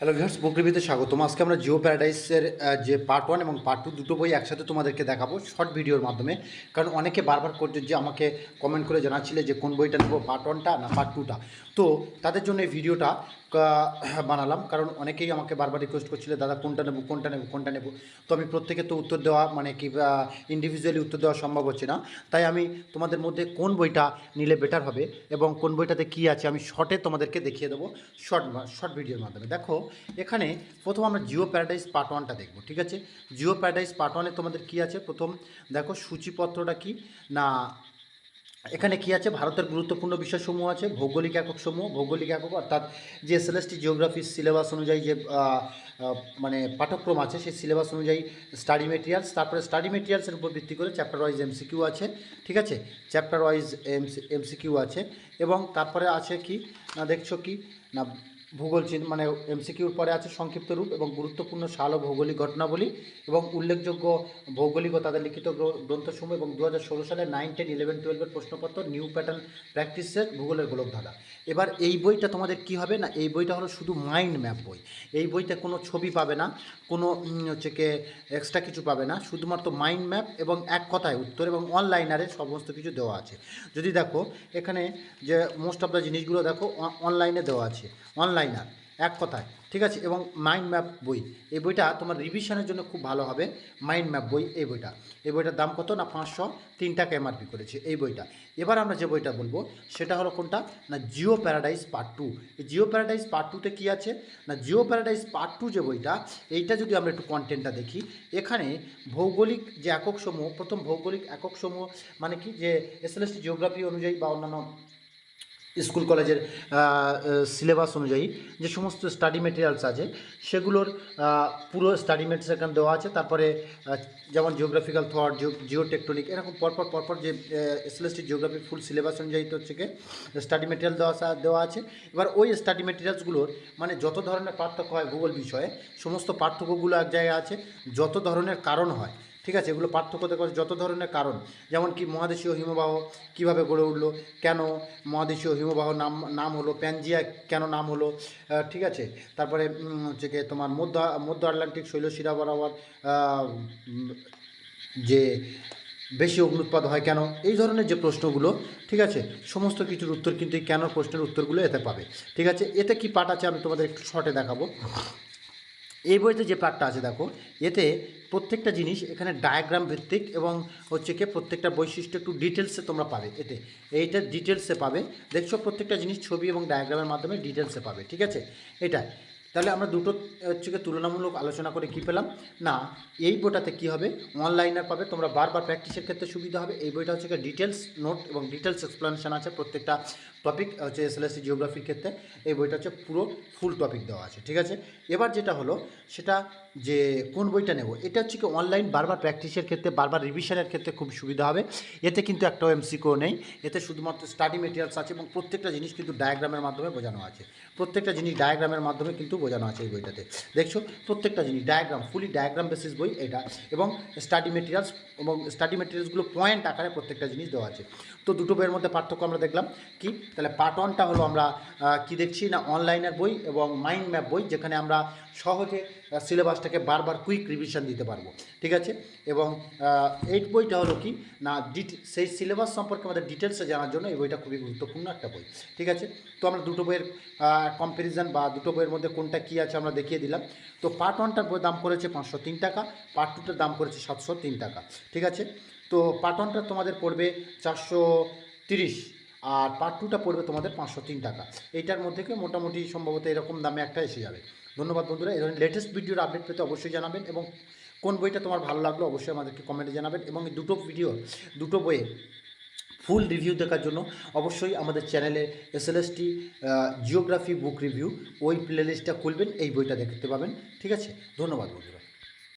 Hello viewers বুক রিভিউতে স্বাগতম আজকে আমরা জিও প্যারাডাইসের যে পার্ট ওয়ান এবং পার্ট টু দুটো বই একসাথে তোমাদেরকে দেখাবো শর্ট ভিডিওর মাধ্যমে। কারণ অনেকে বারবার করছে যে আমাকে কমেন্ট করে জানাচ্ছিলে যে কোন বইটা নেব পার্ট ওয়ানটা না পার্ট টুটা তো তাদের জন্য এই ভিডিওটা বানালাম। কারণ অনেকেই আমাকে বারবার রিকোয়েস্ট করছিলে, দাদা, কোনটা নেব কোনটা নেব কোনটা নেব? তো আমি প্রত্যেকে তো উত্তর দেওয়া মানে কি ইন্ডিভিজুয়ালি উত্তর দেওয়া সম্ভব হচ্ছে না। তাই আমি তোমাদের মধ্যে কোন বইটা নিলে বেটার হবে এবং কোন বইটাতে কী আছে আমি শর্টে তোমাদেরকে দেখিয়ে দেবো শর্ট শর্ট ভিডিওর মাধ্যমে। দেখো এখানে প্রথম আমরা জিও প্যারাডাইস পার্ট ওয়ানটা দেখব, ঠিক আছে? জিও প্যারাডাইস পার্ট ওয়ানে তোমাদের কী আছে? প্রথম দেখো সূচিপত্রটা কি? না, এখানে কি আছে? ভারতের গুরুত্বপূর্ণ বিষয়সমূহ আছে, ভৌগোলিক একক সমূহ ভৌগোলিক একক, অর্থাৎ যে এসএলএসটি জিওগ্রাফি সিলেবাস অনুযায়ী যে মানে পাঠ্যক্রম আছে, সেই সিলেবাস অনুযায়ী স্টাডি মেটেরিয়ালস তারপরে স্টাডি মেটেরিয়ালসের উপর ভিত্তি করে চ্যাপ্টার ওয়াইজ এমসিকিউ আছে, ঠিক আছে? চ্যাপ্টার ওয়াইজ এমসি এমসিকিউ আছে, এবং তারপরে আছে কি? না, দেখছ কি? না ভূগোল চিহ্ন মানে এমসিকিউর পরে আছে সংক্ষিপ্ত রূপ এবং গুরুত্বপূর্ণ সাল ও ভৌগোলিক ঘটনাবলী এবং উল্লেখযোগ্য ভৌগোলিক ও তাদের লিখিত গ্র- গ্রন্থসমূহ এবং দু হাজার ষোলো সালে নাইন টেন ইলেভেন টুয়েলভের প্রশ্নপত্র নিউ প্যাটার্ন প্র্যাকটিসের ভূগোলের গোলক ধারা এবার এই বইটা তোমাদের কি হবে না, এই বইটা হলো শুধু মাইন্ড ম্যাপ বই। এই বইতে কোনো ছবি পাবে না, কোনো হচ্ছে কে এক্সট্রা কিছু পাবে না, শুধুমাত্র মাইন্ড ম্যাপ এবং এক কথায় উত্তর এবং অনলাইনারে সমস্ত কিছু দেওয়া আছে। যদি দেখো, এখানে যে মোস্ট অফ দ্য জিনিসগুলো দেখো অনলাইনে দেওয়া আছে। অনলাইনার এক কথায়। ঠিক আছে? এবং মাইন্ড ম্যাপ বই। এই বইটা তোমার রিভিশনের জন্য খুব ভালো হবে। মাইন্ড ম্যাপ বই, এই বইটা। এই বইটার দাম কত না পাঁচশো? তিন টাকা এমআরপি করেছে এই বইটা। এবার আমরা যে বইটা বলব, সেটা হলো কোনটা? না জিও প্যারাডাইস পার্ট টু এই জিও প্যারাডাইস পার্ট টুতে কী আছে? না জিও প্যারাডাইস পার্ট টু যে বইটা, এইটা যদি আমরা একটু কন্টেন্টটা দেখি, এখানে ভৌগোলিক যে একক সমূহ, প্রথম ভৌগোলিক একক সমূহ মানে কি? যে এসএলএসটি জিওগ্রাফি অনুযায়ী বা অন্যান্য স্কুল কলেজের সিলেবাস অনুযায়ী যে সমস্ত স্টাডি মেটেরিয়ালস আছে, সেগুলোর পুরো স্টাডি মেটেরিয়ালস এখানে দেওয়া আছে। তারপরে যেমন জিওগ্রাফিক্যাল থট জিও টেকটনিক এরকম পরপর পরপর যে এসএলএসটি জিওগ্রাফি ফুল সিলেবাস অনুযায়ী তো হচ্ছে স্টাডি মেটেরিয়াল দেওয়া দেওয়া আছে। এবার ওই স্টাডি মেটেরিয়ালসগুলোর মানে যত ধরনের পার্থক্য হয় ভূগোল বিষয়ে, সমস্ত পার্থক্যগুলো এক জায়গায় আছে, যত ধরনের কারণ হয় ঠিক আছে, এগুলো পার্থক্য দেখো, যত ধরনের কারণ, যেমন কি মহাদেশীয় হিমবাহ কীভাবে গড়ে উঠল, কেন মহাদেশীয় হিমবাহ নাম নাম হলো, প্যানজিয়া কেন নাম হলো ঠিক আছে, তারপরে হচ্ছে কি তোমার মধ্য মধ্য আটলান্টিক শৈলশিরা বরাবর যে বেশি অগ্নুৎপাদ হয় কেন, এই ধরনের যে প্রশ্নগুলো, ঠিক আছে, সমস্ত কিছুর উত্তর কিন্তু কেন প্রশ্নের উত্তরগুলো এতে পাবে, ঠিক আছে, এতে কি পাঠ আছে আমি তোমাদের একটু শর্টে দেখাবো। এই বইতে যে পার্টটা আছে, দেখো, এতে প্রত্যেকটা জিনিস এখানে ডায়াগ্রাম ভিত্তিক এবং হচ্ছে কি প্রত্যেকটা বৈশিষ্ট্য একটু ডিটেলসে তোমরা পাবে। এতে এইটা ডিটেলসে পাবে। দেখছ, প্রত্যেকটা জিনিস ছবি এবং ডায়াগ্রামের মাধ্যমে ডিটেলসে পাবে, ঠিক আছে? এটা তাহলে আমরা দুটো হচ্ছে কি তুলনামূলক আলোচনা করে কি পেলাম? না, এই বইটাতে কি হবে? অনলাইনার পাবে, তোমরা বারবার প্র্যাকটিসের ক্ষেত্রে সুবিধা হবে। এই বইটা হচ্ছে ডিটেলস নোট এবং ডিটেলস এক্সপ্লেনেশন আছে প্রত্যেকটা টপিক হচ্ছে এসএলএসসি জিওগ্রাফির ক্ষেত্রে। এই বইটা হচ্ছে পুরো ফুল টপিক দেওয়া আছে, ঠিক আছে? এবার যেটা হলো, সেটা যে কোন বইটা নেব? এটা হচ্ছে কি অনলাইন বারবার প্র্যাকটিসের ক্ষেত্রে, বারবার রিভিশনের ক্ষেত্রে খুব সুবিধা হবে। এতে কিন্তু একটাও এমসিকিউ নেই। এতে শুধুমাত্র স্টাডি মেটেরিয়ালস আছে এবং প্রত্যেকটা জিনিস কিন্তু ডায়াগ্রামের মাধ্যমে বোঝানো আছে। প্রত্যেকটা জিনিস ডায়াগ্রামের মাধ্যমে কিন্তু বোঝানো আছে এই বইটাতে। দেখছ? প্রত্যেকটা জিনিস ডায়াগ্রাম ফুলি ডায়াগ্রাম বেসিস বই এটা এবং স্টাডি মেটেরিয়ালস এবং স্টাডি মেটেরিয়ালসগুলো পয়েন্ট আকারে প্রত্যেকটা জিনিস দেওয়া আছে। তো দুটো বইয়ের মধ্যে পার্থক্য আমরা দেখলাম। কি? তাহলে পার্ট ওয়ানটা হলো আমরা কি দেখছি? না অনলাইনের বই এবং মাইন্ড ম্যাপ বই যেখানে আমরা সহজে সিলেবাসটাকে বারবার কুইক রিভিশন দিতে পারব। ঠিক আছে? এবং এই বইটা হলো কি? না সেই সিলেবাস সম্পর্কে আমাদের ডিটেলসে জানার জন্য এই বইটা খুবই গুরুত্বপূর্ণ একটা বই। ঠিক আছে? তো আমরা দুটো বইয়ের কম্প্যারিজন বা দুটো বইয়ের মধ্যে কোনটা কী আছে আমরা দেখিয়ে দিলাম। তো পার্ট ওয়ানটার দাম করেছে পাঁচশো তিন টাকা পার্ট টুটার দাম করেছে সাতশো তিন টাকা, ঠিক আছে? তো পার্ট ওয়ানটা তোমাদের পড়বে চারশো তিরিশ আর পার্ট টুটা পড়বে তোমাদের পাঁচশো তিন টাকা। এইটার মধ্যে মোটামুটি সম্ভবত এরকম দামে একটা এসে যাবে। ধন্যবাদ বন্ধুরা, এই ধরনের লেটেস্ট ভিডিওর আপডেট পেতে অবশ্যই জানাবেন এবং কোন বইটা তোমার ভালো লাগল অবশ্যই আমাদেরকে কমেন্টে জানাবেন এবং দুটো ভিডিও দুটো বইয়ে ফুল রিভিউ দেখার জন্য অবশ্যই আমাদের চ্যানেলে এসএলএসটি জিওগ্রাফি বুক রিভিউ ওই প্লেলিস্টটা খুলবেন, এই বইটা দেখতে পাবেন। ঠিক আছে? ধন্যবাদ বন্ধুরা।